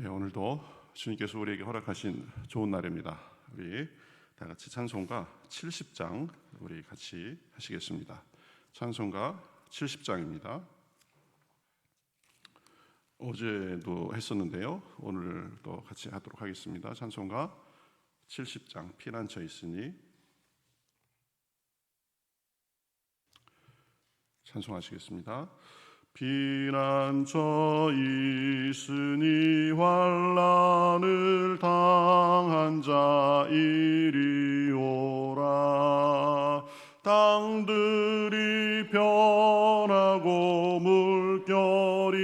예, 오늘도 주님께서 우리에게 허락하신 좋은 날입니다. 우리 다 같이 찬송가 70장 우리 같이 하시겠습니다. 찬송가 70장입니다. 어제도 했었는데요. 오늘도 같이 하도록 하겠습니다. 찬송가 70장 피난처 있으니 찬송하시겠습니다. 피난처 있으니 환란을 당한 자 이리 오라. 땅들이 변하고 물결이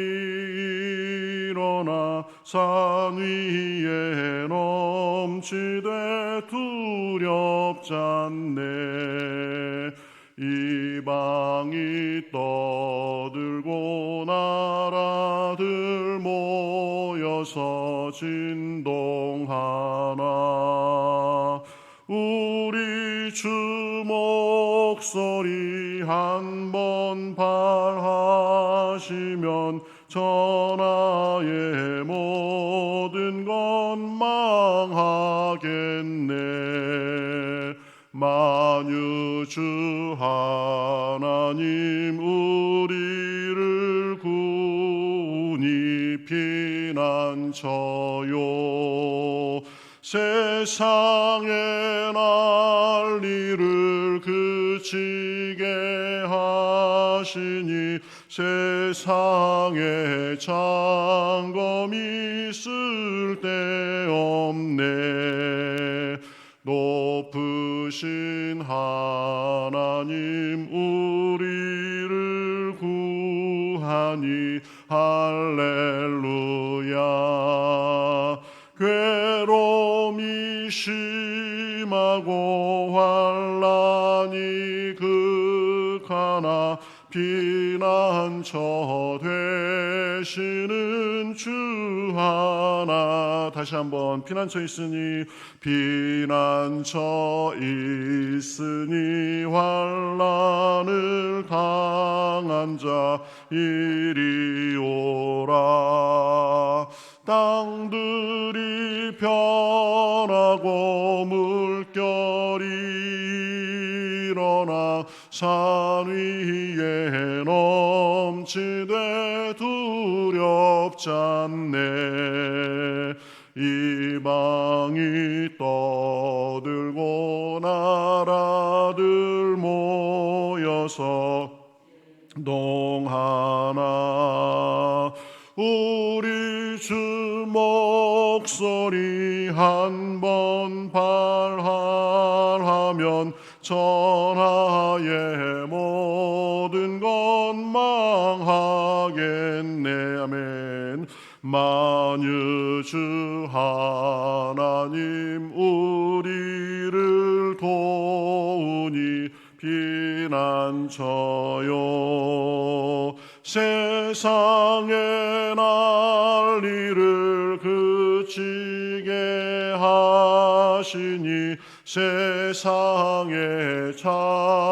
일어나 산 위에 넘치되 두렵지 않네 이방이 떠들고 나라들 모여서 진동하나. 우리 주 목소리 한 번 발하시면 전하의 주 하나님 우리를 구니 피난처요. 세상의 난리를 그치게 하시니 세상에 장검이 쓸데없네 높으신 하나님 우리를 구하니. 할렐루야. 괴로움이 심하고 환란이 극하나 피난처 되시는 주 하나. 다시 한번 피난처 있으니 피난처 있으니 환란을 당한 자 이리 오라. 땅들이 변하고 물결이 일어나 산 위에 넘치되 않네. 이방이 떠들고 나라들 모여서 동하나. 우리 주 목소리 한 번 발하면 전하의 만유주 하나님 우리를 도우니 피난처요. 세상의 난리를 그치게 하시니 세상에 장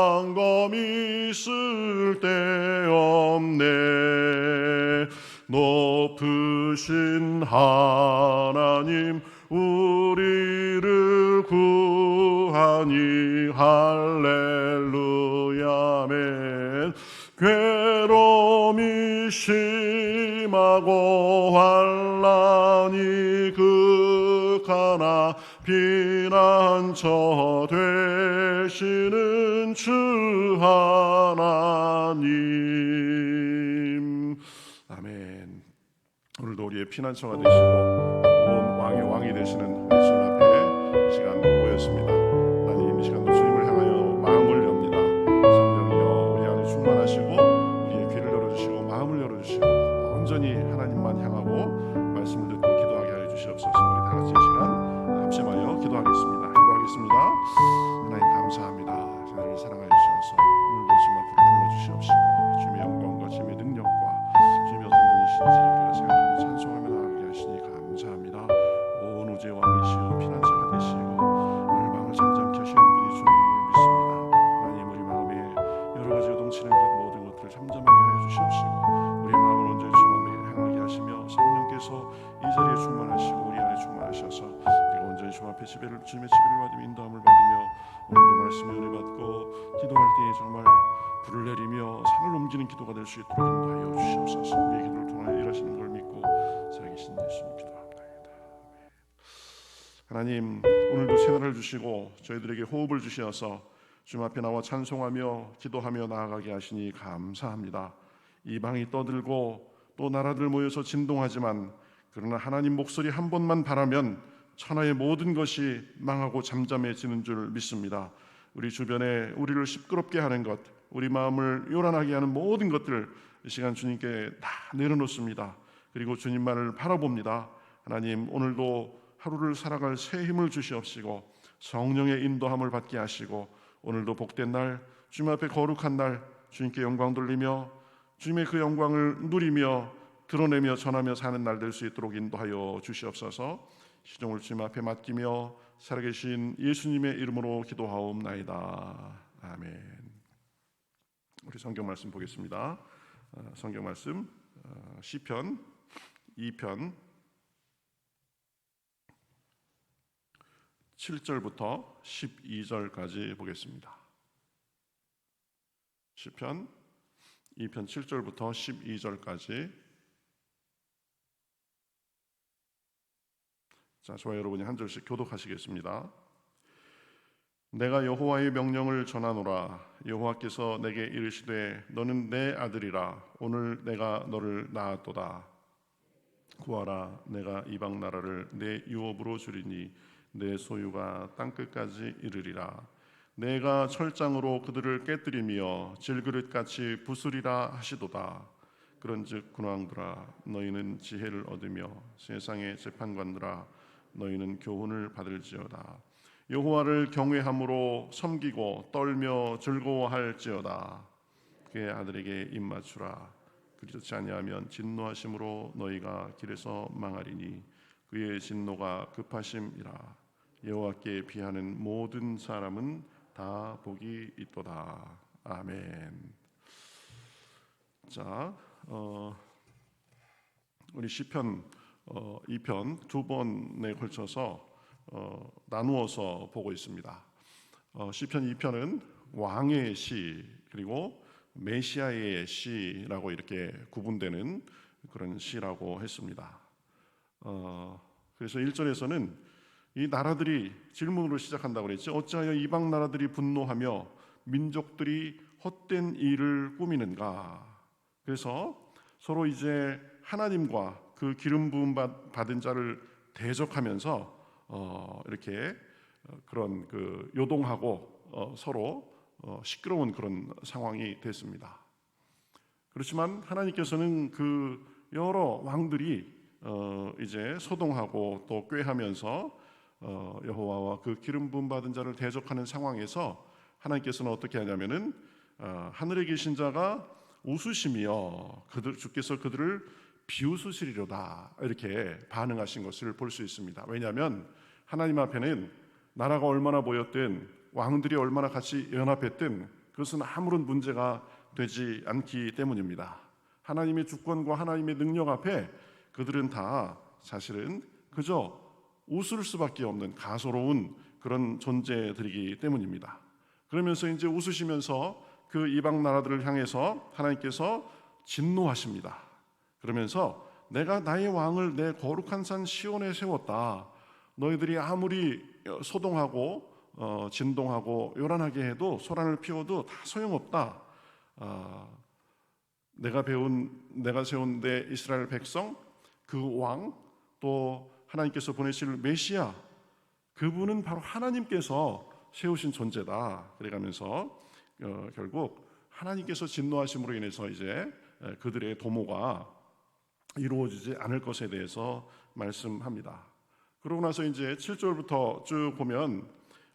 높으신 하나님 우리를 구하니. 할렐루야멘. 괴로움이 심하고 환란이 극하나 피난처 되시는 주 하나님 아멘 오늘도 우리의 피난처가 되시고 온 왕의 왕이 되시는 주님 앞에 이 시간 모였습니다. 하나님 이 시간도 주님을 향하여 마음을 엽니다. 성령이여 우리 안에 충만하시고 새날을 주시고 저희들에게 호흡을 주시어서 주님 앞에 나와 찬송하며 기도하며 나아가게 하시니 감사합니다. 이방이 떠들고 또 나라들 모여서 진동하지만 그러나 하나님 목소리 한 번만 바라면 천하의 모든 것이 망하고 잠잠해지는 줄 믿습니다. 우리 주변에 우리를 시끄럽게 하는 것, 우리 마음을 요란하게 하는 모든 것들 이 시간 주님께 다 내려놓습니다. 그리고 주님만을 바라봅니다. 하나님 오늘도 하루를 살아갈 새 힘을 주시옵시고 성령의 인도함을 받게 하시고 오늘도 복된 날 주님 앞에 거룩한 날 주님께 영광 돌리며 주님의 그 영광을 누리며 드러내며 전하며 사는 날 될 수 있도록 인도하여 주시옵소서. 시종을 주님 앞에 맡기며 살아계신 예수님의 이름으로 기도하옵나이다. 아멘. 우리 성경 말씀 보겠습니다. 어, 성경 말씀 어, 시편 2편 7절부터 12절까지 보겠습니다. 시편 2편 7절부터 12절까지 자, 저와 여러분이 한 절씩 교독하시겠습니다. 내가 여호와의 명령을 전하노라 여호와께서 내게 이르시되 너는 내 아들이라 오늘 내가 너를 낳았도다 구하라 내가 이방 나라를 내 유업으로 주리니 내 소유가 땅 끝까지 이르리라. 내가 철장으로 그들을 깨뜨리며 질그릇같이 부수리라 하시도다. 그런즉 군왕들아 너희는 지혜를 얻으며 세상의 재판관들아 너희는 교훈을 받을지어다. 여호와를 경외함으로 섬기고 떨며 즐거워할지어다. 그의 아들에게 입맞추라. 그렇지 아니하면 진노하심으로 너희가 길에서 망하리니 그의 진노가 급하심이라 여호와께 비하는 모든 사람은 다 복이 있도다 아멘. 자, 어, 우리 시편 어, 2편 두 번에 걸쳐서 어, 나누어서 보고 있습니다. 어, 시편 2편은 왕의 시 그리고 메시아의 시라고 이렇게 구분되는 그런 시라고 했습니다. 어, 그래서 1절에서는 이 나라들이 질문으로 시작한다고 그랬죠. 어찌하여 이방 나라들이 분노하며 민족들이 헛된 일을 꾸미는가? 그래서 서로 이제 하나님과 그 기름 부음 받- 받은 자를 대적하면서 어, 이렇게 어, 그런 그 요동하고 어, 서로 어, 시끄러운 그런 상황이 됐습니다. 그렇지만 하나님께서는 그 여러 왕들이 어, 이제 소동하고 또 꾀하면서 어, 여호와와 그 기름 부음 받은 자를 대적하는 상황에서 하나님께서는 어떻게 하냐면은 어, 하늘에 계신 자가 웃으시며 그들 주께서 그들을 비웃으시리로다 이렇게 반응하신 것을 볼 수 있습니다. 왜냐하면 하나님 앞에는 나라가 얼마나 모였든 왕들이 얼마나 같이 연합했든 그것은 아무런 문제가 되지 않기 때문입니다. 하나님의 주권과 하나님의 능력 앞에 그들은 다 사실은 그저 웃을 수밖에 없는 가소로운 그런 존재들이기 때문입니다. 그러면서 이제 웃으시면서 그 이방 나라들을 향해서 하나님께서 진노하십니다. 그러면서 내가 나의 왕을 내 거룩한 산 시온에 세웠다. 너희들이 아무리 소동하고 어, 진동하고 요란하게 해도 소란을 피워도 다 소용없다. 아, 내가 배운 내가 세운 내 이스라엘 백성 그 왕 또 하나님께서 보내실 메시아 그분은 바로 하나님께서 세우신 존재다. 그래가면서 어, 결국 하나님께서 진노하심으로 인해서 이제 에, 그들의 도모가 이루어지지 않을 것에 대해서 말씀합니다. 그러고 나서 이제 7절부터 쭉 보면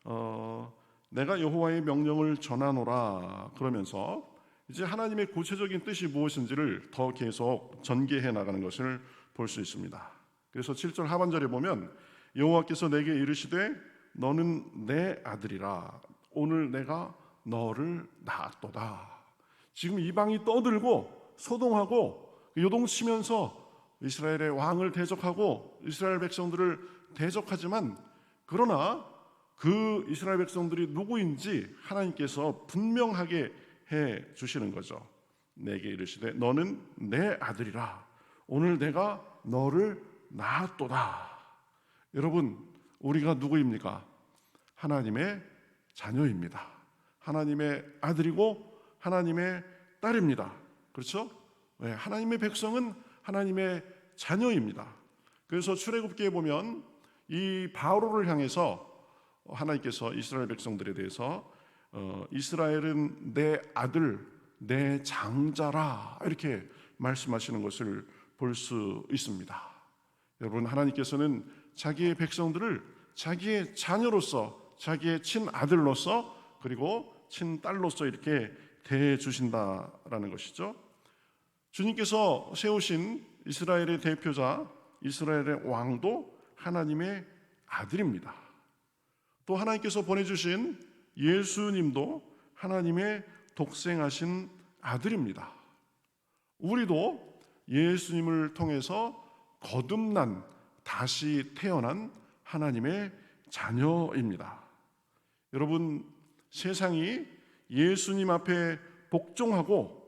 어, 내가 여호와의 명령을 전하노라 그러면서 이제 하나님의 구체적인 뜻이 무엇인지를 더 계속 전개해 나가는 것을 볼 수 있습니다. 그래서 7절 하반절에 보면 여호와께서 내게 이르시되 너는 내 아들이라 오늘 내가 너를 낳았도다. 지금 이방이 떠들고 소동하고 요동치면서 이스라엘의 왕을 대적하고 이스라엘 백성들을 대적하지만 그러나 그 이스라엘 백성들이 누구인지 하나님께서 분명하게 해 주시는 거죠. 내게 이르시되 너는 내 아들이라 오늘 내가 너를 낳았도다. 여러분 우리가 누구입니까? 하나님의 자녀입니다. 하나님의 아들이고 하나님의 딸입니다. 그렇죠? 네, 하나님의 백성은 하나님의 자녀입니다. 그래서 출애굽기에 보면 이 바로를 향해서 하나님께서 이스라엘 백성들에 대해서 어, 이스라엘은 내 아들, 내 장자라 이렇게 말씀하시는 것을 볼 수 있습니다. 여러분 하나님께서는 자기의 백성들을 자기의 자녀로서, 자기의 친아들로서 그리고 친딸로서 이렇게 대해 주신다라는 것이죠. 주님께서 세우신 이스라엘의 대표자, 이스라엘의 왕도 하나님의 아들입니다. 또 하나님께서 보내주신 예수님도 하나님의 독생하신 아들입니다. 우리도 예수님을 통해서 거듭난 다시 태어난 하나님의 자녀입니다. 여러분, 세상이 예수님 앞에 복종하고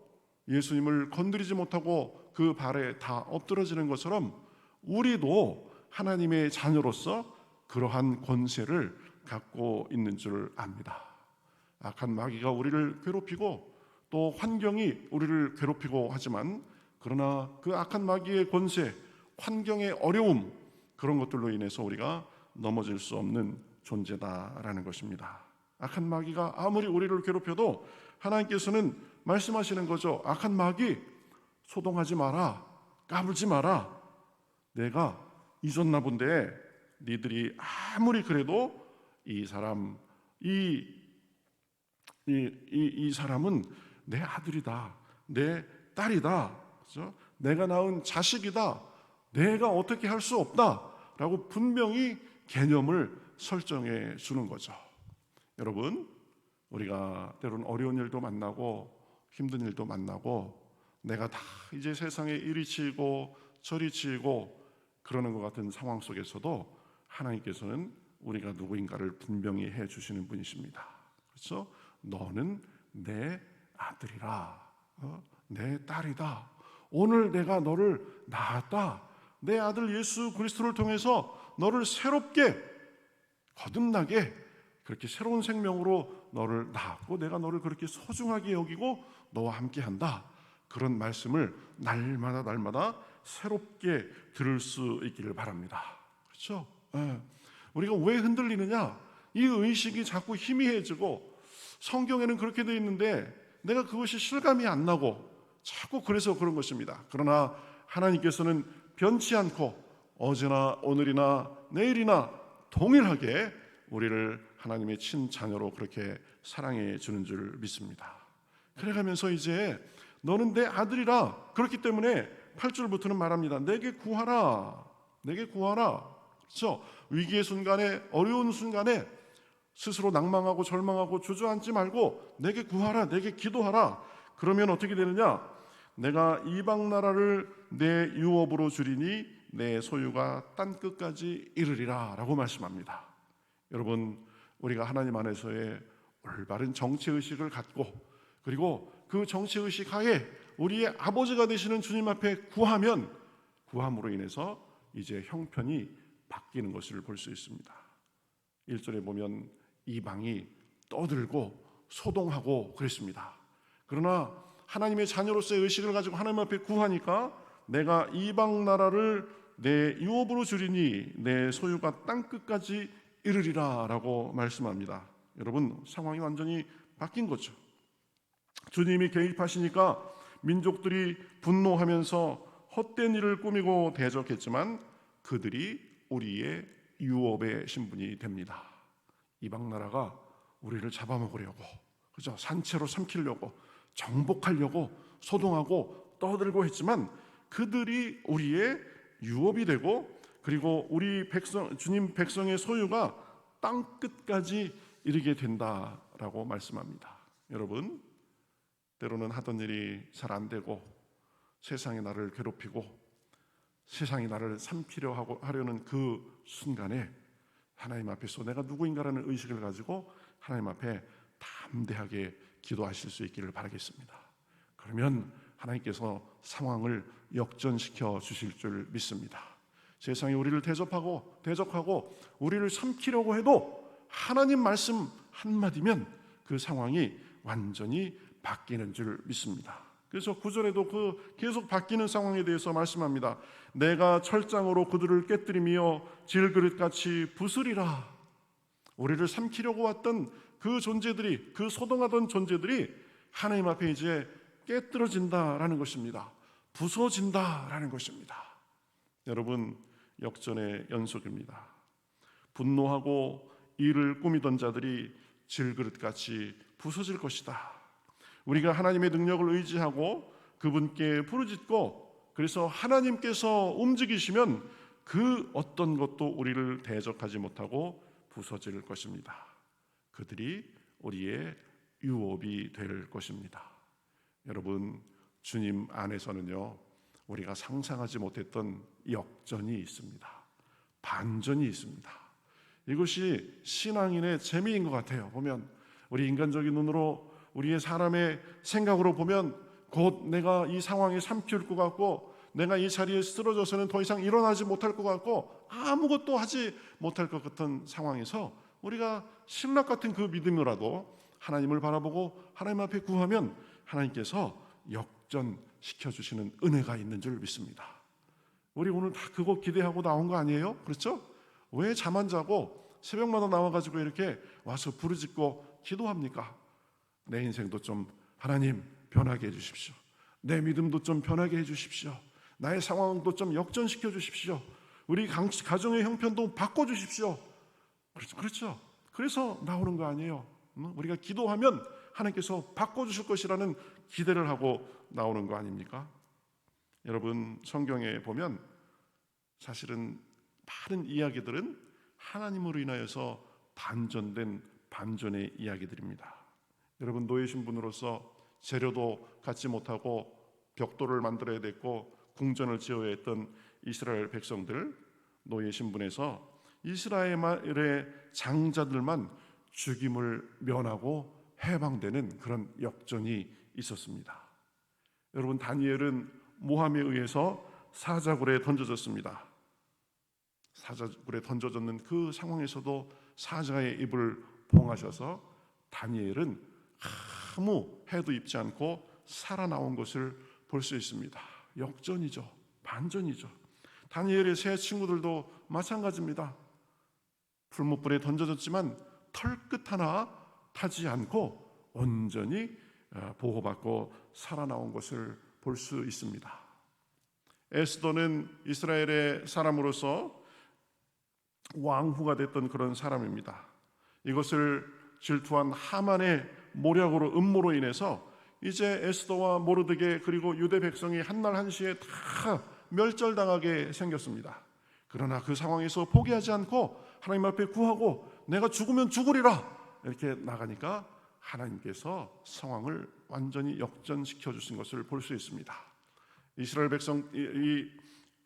예수님을 건드리지 못하고 그 발에 다 엎드러지는 것처럼 우리도 하나님의 자녀로서 그러한 권세를 갖고 있는 줄 압니다. 악한 마귀가 우리를 괴롭히고 또 환경이 우리를 괴롭히고 하지만 그러나 그 악한 마귀의 권세, 환경의 어려움 그런 것들로 인해서 우리가 넘어질 수 없는 존재다라는 것입니다. 악한 마귀가 아무리 우리를 괴롭혀도 하나님께서는 말씀하시는 거죠. 악한 마귀 소동하지 마라. 까불지 마라. 내가 잊었나 본데 니들이 아무리 그래도 이 사람 이 이, 이, 이 사람은 내 아들이다. 내 딸이다. 그죠? 내가 낳은 자식이다. 내가 어떻게 할 수 없다. 라고 분명히 개념을 설정해 주는 거죠. 여러분, 우리가 때로는 어려운 일도 만나고 힘든 일도 만나고 내가 다 이제 세상에 이리 치고 저리 치고 그러는 것 같은 상황 속에서도 하나님께서는 우리가 누구인가를 분명히 해 주시는 분이십니다. 그렇죠? 너는 내 아들이라, 어? 내 딸이다. 오늘 내가 너를 낳았다. 내 아들 예수 그리스도를 통해서 너를 새롭게 거듭나게 그렇게 새로운 생명으로 너를 낳았고 내가 너를 그렇게 소중하게 여기고 너와 함께 한다. 그런 말씀을 날마다 날마다 새롭게 들을 수 있기를 바랍니다. 그렇죠? 예. 우리가 왜 흔들리느냐? 이 의식이 자꾸 희미해지고 성경에는 그렇게 되어 있는데 내가 그것이 실감이 안 나고 자꾸 그래서 그런 것입니다. 그러나 하나님께서는 변치 않고 어제나 오늘이나 내일이나 동일하게 우리를 하나님의 친자녀로 그렇게 사랑해 주는 줄 믿습니다. 그래가면서 이제 너는 내 아들이라 그렇기 때문에 8절부터는 말합니다. 내게 구하라. 내게 구하라. 그렇죠? 위기의 순간에 어려운 순간에 스스로 낭망하고 절망하고 주저앉지 말고 내게 구하라. 내게 기도하라. 그러면 어떻게 되느냐? 내가 이방 나라를 내 유업으로 줄이니 내 소유가 땅 끝까지 이르리라라고 말씀합니다. 여러분 우리가 하나님 안에서의 올바른 정치 의식을 갖고 그리고 그 정치 의식 하에 우리의 아버지가 되시는 주님 앞에 구하면 구함으로 인해서 이제 형편이 바뀌는 것을 볼 수 있습니다. 1절에 보면 이방이 떠들고 소동하고 그랬습니다. 그러나 하나님의 자녀로서의 의식을 가지고 하나님 앞에 구하니까 내가 이방 나라를 내 유업으로 줄이니 내 소유가 땅 끝까지 이르리라라고 말씀합니다. 여러분 상황이 완전히 바뀐 거죠. 주님이 개입하시니까 민족들이 분노하면서 헛된 일을 꾸미고 대적했지만 그들이 우리의 유업의 신분이 됩니다. 이방 나라가 우리를 잡아먹으려고 그죠? 산채로 삼키려고 정복하려고 소동하고 떠들고 했지만 그들이 우리의 유업이 되고 그리고 우리 백성 주님 백성의 소유가 땅 끝까지 이르게 된다라고 말씀합니다. 여러분 때로는 하던 일이 잘 안 되고 세상이 나를 괴롭히고 세상이 나를 삼키려 하고 하려는 그 순간에 하나님 앞에서 내가 누구인가라는 의식을 가지고 하나님 앞에 담대하게 기도하실 수 있기를 바라겠습니다. 그러면 하나님께서 상황을 역전시켜 주실 줄 믿습니다. 세상이 우리를 대접하고 대적하고 우리를 삼키려고 해도 하나님 말씀 한마디면 그 상황이 완전히 바뀌는 줄 믿습니다. 그래서 구절에도 그 계속 바뀌는 상황에 대해서 말씀합니다. 내가 철장으로 그들을 깨뜨리며 질그릇같이 부수리라. 우리를 삼키려고 왔던 그 존재들이 그 소동하던 존재들이 하나님 앞에 이제 깨뜨려진다라는 것입니다. 부서진다라는 것입니다. 여러분 역전의 연속입니다. 분노하고 일을 꾸미던 자들이 질그릇같이 부서질 것이다. 우리가 하나님의 능력을 의지하고 그분께 부르짖고 그래서 하나님께서 움직이시면 그 어떤 것도 우리를 대적하지 못하고 부서질 것입니다. 그들이 우리의 유업이 될 것입니다. 여러분 주님 안에서는요 우리가 상상하지 못했던 역전이 있습니다. 반전이 있습니다. 이것이 신앙인의 재미인 것 같아요. 보면 우리 인간적인 눈으로 우리의 사람의 생각으로 보면 곧 내가 이 상황에 삼킬 것 같고 내가 이 자리에 쓰러져서는 더 이상 일어나지 못할 것 같고 아무것도 하지 못할 것 같은 상황에서 우리가 신락 같은 그 믿음이라도 하나님을 바라보고 하나님 앞에 구하면 하나님께서 역전시켜 주시는 은혜가 있는 줄 믿습니다. 우리 오늘 다 그거 기대하고 나온 거 아니에요? 그렇죠? 왜 잠 안 자고 새벽마다 나와 가지고 이렇게 와서 부르짖고 기도합니까? 내 인생도 좀 하나님 변하게 해 주십시오. 내 믿음도 좀 변하게 해 주십시오. 나의 상황도 좀 역전시켜 주십시오. 우리 가정의 형편도 바꿔 주십시오. 그렇죠. 그렇죠. 그래서 나오는 거 아니에요. 우리가 기도하면 하나님께서 바꿔 주실 것이라는 기대를 하고 나오는 거 아닙니까? 여러분 성경에 보면 사실은 많은 이야기들은 하나님으로 인하여서 반전된 반전의 이야기들입니다. 여러분 노예 신 분으로서 재료도 갖지 못하고 벽돌을 만들어야 됐고 궁전을 지어야 했던 이스라엘 백성들 노예 신분에서 이스라엘의 장자들만 죽임을 면하고 해방되는 그런 역전이 있었습니다. 여러분 다니엘은 모함에 의해서 사자굴에 던져졌습니다. 사자굴에 던져졌는 그 상황에서도 사자의 입을 봉하셔서 다니엘은 아무 해도 입지 않고 살아나온 것을 볼 수 있습니다. 역전이죠. 반전이죠. 다니엘의 세 친구들도 마찬가지입니다. 풀무불에 던져졌지만 털끝 하나 타지 않고 온전히 어, 보호받고 살아나온 것을 볼 수 있습니다. 에스더는 이스라엘의 사람으로서 왕후가 됐던 그런 사람입니다. 이것을 질투한 하만의 모략으로 음모로 인해서 이제 에스더와 모르드게 그리고 유대 백성이 한날 한시에 다 멸절당하게 생겼습니다. 그러나 그 상황에서 포기하지 않고 하나님 앞에 구하고 내가 죽으면 죽으리라 이렇게 나가니까 하나님께서 상황을 완전히 역전시켜 주신 것을 볼 수 있습니다. 이스라엘 백성 이,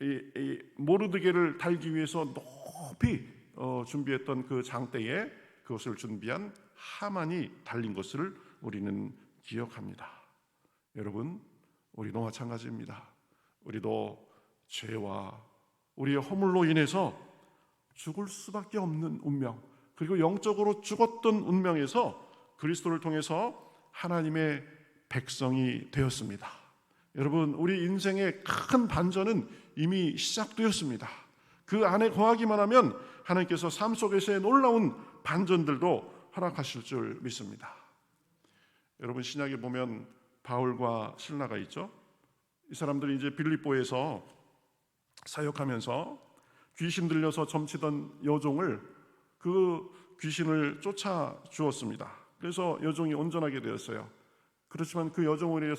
이, 이 모르드게를 달기 위해서 높이 어, 준비했던 그 장대에 그것을 준비한 하만이 달린 것을 우리는 기억합니다. 여러분, 우리도 마찬가지입니다. 우리도 죄와 우리의 허물로 인해서 죽을 수밖에 없는 운명, 그리고 영적으로 죽었던 운명에서 그리스도를 통해서 하나님의 백성이 되었습니다. 여러분, 우리 인생의 큰 반전은 이미 시작되었습니다. 그 안에 거하기만 하면 하나님께서 삶 속에서의 놀라운 반전들도 허락하실 줄 믿습니다. 여러분 신약에 보면 바울과 신라가 있죠. 이 사람들이 이제 빌립보에서 사역하면서 귀신 들려서 점치던 여종을 그 귀신을 쫓아 주었습니다. 그래서 여종이 온전하게 되었어요. 그렇지만 그 여종으로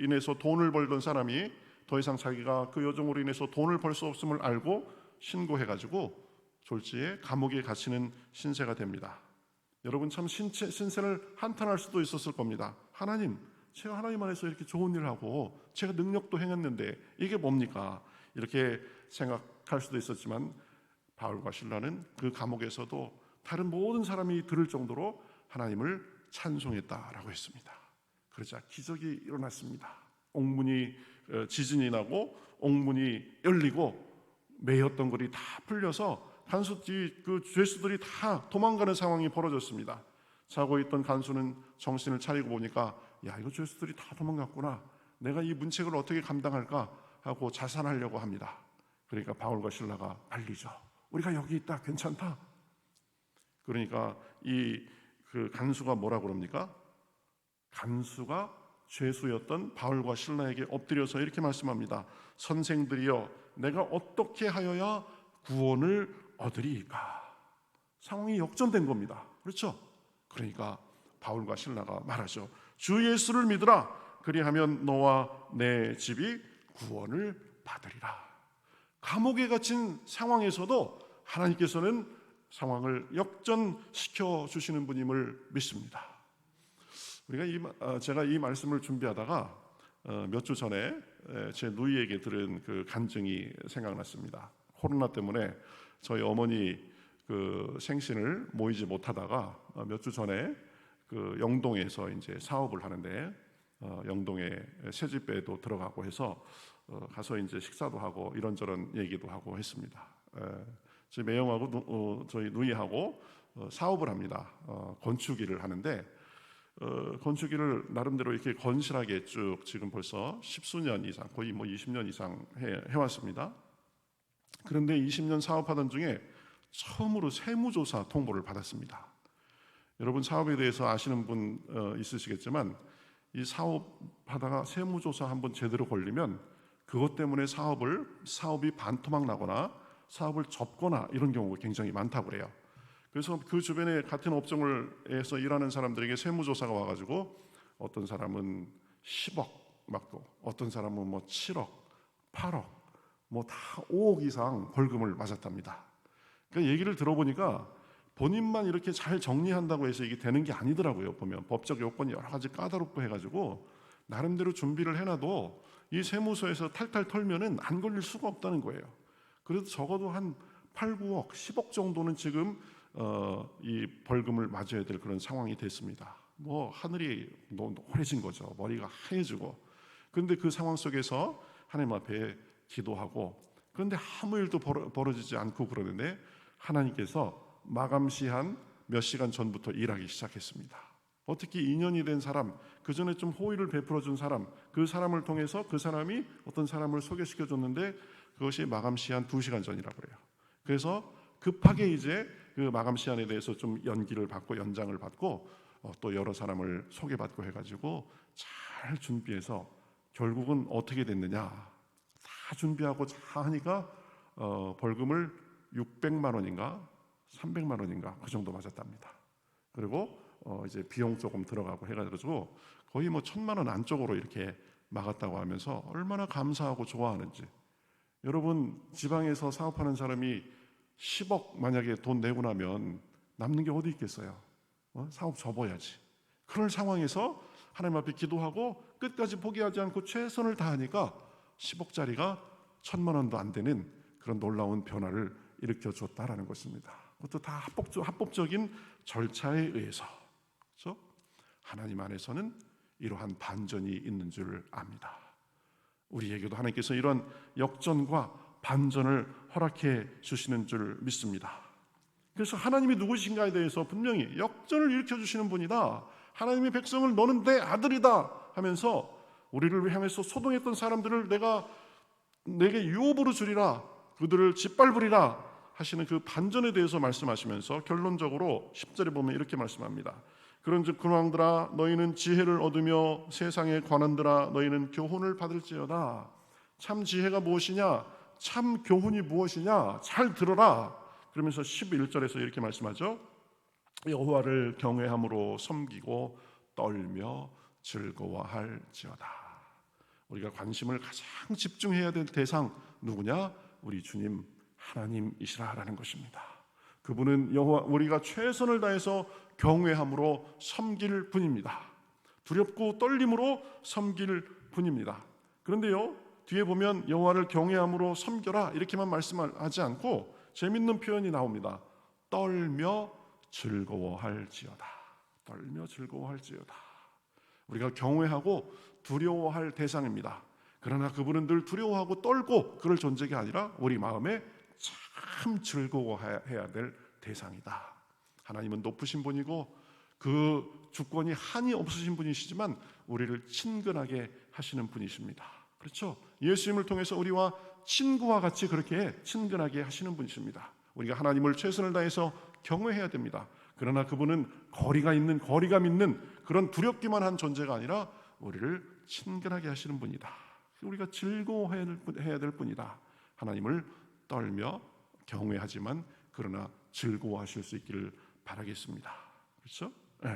인해서, 돈을 벌던 사람이 더 이상 자기가 그 여종으로 인해서 돈을 벌 수 없음을 알고 신고해가지고 졸지에 감옥에 갇히는 신세가 됩니다. 여러분 참 신체, 신세를 한탄할 수도 있었을 겁니다. 하나님, 제가 하나님 안에서 이렇게 좋은 일을 하고 제가 능력도 행했는데 이게 뭡니까? 이렇게 생각 할 수도 있었지만 바울과 신라는 그 감옥에서도 다른 모든 사람이 들을 정도로 하나님을 찬송했다라고 했습니다. 그러자 기적이 일어났습니다. 옥문이 어, 지진이 나고 옥문이 열리고 매였던 것이 다 풀려서 간수들이 그 죄수들이 다 도망가는 상황이 벌어졌습니다. 자고 있던 간수는 정신을 차리고 보니까 야 이거 죄수들이 다 도망갔구나. 내가 이 문책을 어떻게 감당할까 하고 자산하려고 합니다. 그러니까 바울과 신라가 알리죠. 우리가 여기 있다. 괜찮다. 그러니까 이 그 간수가 뭐라 그럽니까? 간수가 죄수였던 바울과 신라에게 엎드려서 이렇게 말씀합니다. 선생들이여 내가 어떻게 하여야 구원을 얻으리까? 상황이 역전된 겁니다. 그렇죠? 그러니까 바울과 신라가 말하죠. 주 예수를 믿으라. 그리하면 너와 내 집이 구원을 받으리라. 감옥에 갇힌 상황에서도 하나님께서는 상황을 역전시켜 주시는 분임을 믿습니다. 우리가 이, 어, 제가 이 말씀을 준비하다가 어, 몇주 전에 제 누이에게 들은 그 간증이 생각났습니다. 코로나 때문에 저희 어머니 그 생신을 모이지 못하다가 어, 몇주 전에 그 영동에서 이제 사업을 하는데 영동에 새집배도 들어가고 해서 가서 이제 식사도 하고 이런저런 얘기도 하고 했습니다. 저희 매형하고 어, 저희 누이하고 어, 사업을 합니다. 어, 건축일을 하는데 어, 건축일을 나름대로 이렇게 건실하게 쭉 지금 벌써 십수년 이상 거의 뭐 20년 이상 해, 해왔습니다. 그런데 20년 사업하던 중에 처음으로 세무조사 통보를 받았습니다. 여러분 사업에 대해서 아시는 분 어, 있으시겠지만 이 사업하다가 세무조사 한번 제대로 걸리면 그것 때문에 사업을 사업이 반토막 나거나 사업을 접거나 이런 경우가 굉장히 많다고 그래요. 그래서 그 주변에 같은 업종을 해서 일하는 사람들에게 세무조사가 와가지고 어떤 사람은 10억 막또 어떤 사람은 뭐 7억, 8억, 뭐 다 5억 이상 벌금을 맞았답니다. 그러니까 얘기를 들어보니까 본인만 이렇게 잘 정리한다고 해서 이게 되는 게 아니더라고요. 보면 법적 요건이 여러 가지 까다롭고 해가지고 나름대로 준비를 해놔도 이 세무서에서 탈탈 털면은 안 걸릴 수가 없다는 거예요. 그래도 적어도 한 8, 9억, 10억 정도는 지금 어, 이 벌금을 맞아야 될 그런 상황이 됐습니다. 뭐 하늘이 노래진 거죠. 머리가 하얘지고. 그런데 그 상황 속에서 하나님 앞에 기도하고 그런데 아무 일도 벌어, 지지 않고 그러는데 하나님께서 마감 시한 몇 시간 전부터 일하기 시작했습니다. 어떻게 인연이 된 사람, 그 전에 좀 호의를 베풀어 준 사람, 그 사람을 통해서 그 사람이 어떤 사람을 소개시켜 줬는데 그것이 마감 시한 2시간 전이라고 그래요. 그래서 급하게 이제 그 마감 시한에 대해서 좀 연기를 받고 연장을 받고 어, 또 여러 사람을 소개받고 해가지고 잘 준비해서 결국은 어떻게 됐느냐 다 준비하고 다 하니까 어, 벌금을 600만 원인가 300만 원인가 그 정도 맞았답니다. 그리고 어, 이제 비용 조금 들어가고 해가지고 거의 뭐 천만 원 안쪽으로 이렇게 막았다고 하면서 얼마나 감사하고 좋아하는지 여러분 지방에서 사업하는 사람이 10억 만약에 돈 내고 나면 남는 게 어디 있겠어요? 어? 사업 접어야지. 그런 상황에서 하나님 앞에 기도하고 끝까지 포기하지 않고 최선을 다하니까 10억짜리가 천만 원도 안 되는 그런 놀라운 변화를 일으켜 줬다라는 것입니다. 그것도 다 합법, 적인 절차에 의해서. 그렇죠? 하나님 안에서는 이러한 반전이 있는 줄 압니다. 우리에게도 하나님께서 이런 역전과 반전을 허락해 주시는 줄 믿습니다. 그래서 하나님이 누구신가에 대해서 분명히 역전을 일으켜 주시는 분이다. 하나님의 백성을 너는 내 아들이다 하면서 우리를 향해서 소동했던 사람들을 내가 내게 유업으로 주리라 그들을 짓밟으리라 하시는 그 반전에 대해서 말씀하시면서 결론적으로 10절에 보면 이렇게 말씀합니다. 그런즉 근왕들아 너희는 지혜를 얻으며 세상의 관원들아 너희는 교훈을 받을지어다. 참 지혜가 무엇이냐? 참 교훈이 무엇이냐? 잘 들어라. 그러면서 11절에서 이렇게 말씀하죠. 여호와를 경외함으로 섬기고 떨며 즐거워할지어다. 우리가 관심을 가장 집중해야 될 대상 누구냐? 우리 주님 하나님이시라라는 것입니다. 그분은 여호와 우리가 최선을 다해서 경외함으로 섬길 뿐입니다. 두렵고 떨림으로 섬길 뿐입니다. 그런데요 뒤에 보면 여호와를 경외함으로 섬겨라 이렇게만 말씀하지 않고 재밌는 표현이 나옵니다. 떨며 즐거워할지어다. 떨며 즐거워할지어다. 우리가 경외하고 두려워할 대상입니다. 그러나 그분은 늘 두려워하고 떨고 그럴 존재가 아니라 우리 마음에 참 즐거워해야 될 대상이다. 하나님은 높으신 분이고 그 주권이 한이 없으신 분이시지만 우리를 친근하게 하시는 분이십니다. 그렇죠? 예수님을 통해서 우리와 친구와 같이 그렇게 친근하게 하시는 분이십니다. 우리가 하나님을 최선을 다해서 경외해야 됩니다. 그러나 그분은 거리가 있는 거리감 있는 그런 두렵기만 한 존재가 아니라 우리를 친근하게 하시는 분이다. 우리가 즐거워해야 될, 분이다. 하나님을 떨며 경외하지만 그러나 즐거워하실 수 있기를 바라겠습니다. 그렇죠? 네.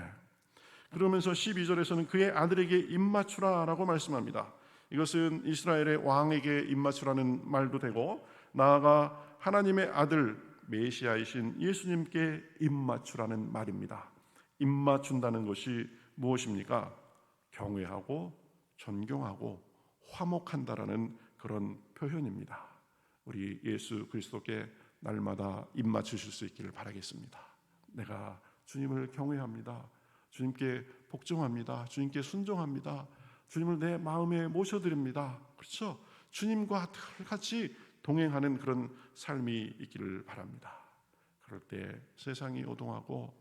그러면서 12절에서는 그의 아들에게 입맞추라라고 말씀합니다. 이것은 이스라엘의 왕에게 입맞추라는 말도 되고 나아가 하나님의 아들 메시아이신 예수님께 입맞추라는 말입니다. 입맞춘다는 것이 무엇입니까? 경외하고 존경하고 화목한다라는 그런 표현입니다. 우리 예수 그리스도께 날마다 입맞추실 수 있기를 바라겠습니다. 내가 주님을 경외합니다. 주님께 복종합니다. 주님께 순종합니다. 주님을 내 마음에 모셔드립니다. 그렇죠? 주님과 같이 동행하는 그런 삶이 있기를 바랍니다. 그럴 때 세상이 오동하고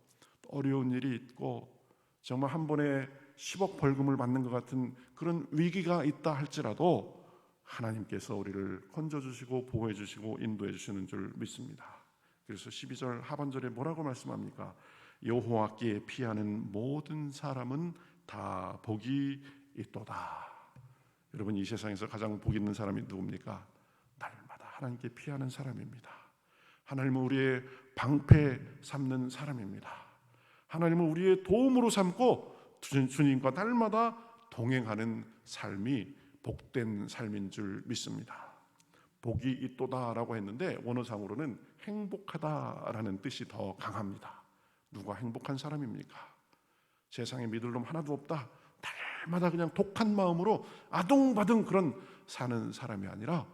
어려운 일이 있고 정말 한 번에 10억 벌금을 받는 것 같은 그런 위기가 있다 할지라도 하나님께서 우리를 건져주시고 보호해주시고 인도해주시는 줄 믿습니다. 그래서 12절 하반절에 뭐라고 말씀합니까? 여호와께 피하는 모든 사람은 다 복이 있도다. 여러분 이 세상에서 가장 복 있는 사람이 누굽니까? 날마다 하나님께 피하는 사람입니다. 하나님은 우리의 방패 삼는 사람입니다. 하나님은 우리의 도움으로 삼고 주님과 날마다 동행하는 삶이 복된 삶인 줄 믿습니다. 복이 있도다라고 했는데 원어상으로는 행복하다라는 뜻이 더 강합니다. 누가 행복한 사람입니까? 세상에 믿을 놈 하나도 없다. 날마다 그냥 독한 마음으로 아동바등 그런 사는 사람이 아니라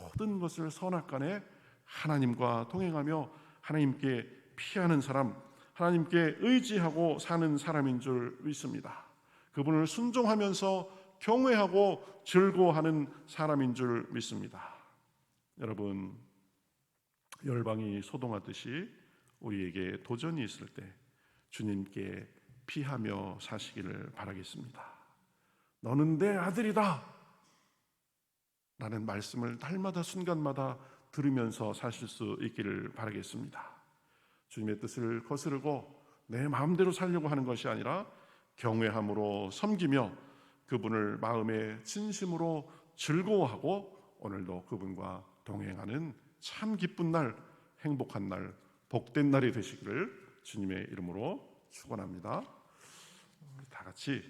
모든 것을 선악간에 하나님과 동행하며 하나님께 피하는 사람, 하나님께 의지하고 사는 사람인 줄 믿습니다. 그분을 순종하면서 경외하고 즐거워하는 사람인 줄 믿습니다. 여러분, 열방이 소동하듯이 우리에게 도전이 있을 때 주님께 피하며 사시기를 바라겠습니다. 너는 내 아들이다. 라는 말씀을 날마다 순간마다 들으면서 사실 수 있기를 바라겠습니다. 주님의 뜻을 거스르고 내 마음대로 살려고 하는 것이 아니라 경외함으로 섬기며 그분을 마음에 진심으로 즐거워하고 오늘도 그분과 동행하는 참 기쁜 날, 행복한 날, 복된 날이 되시기를 주님의 이름으로 축원합니다. 다 같이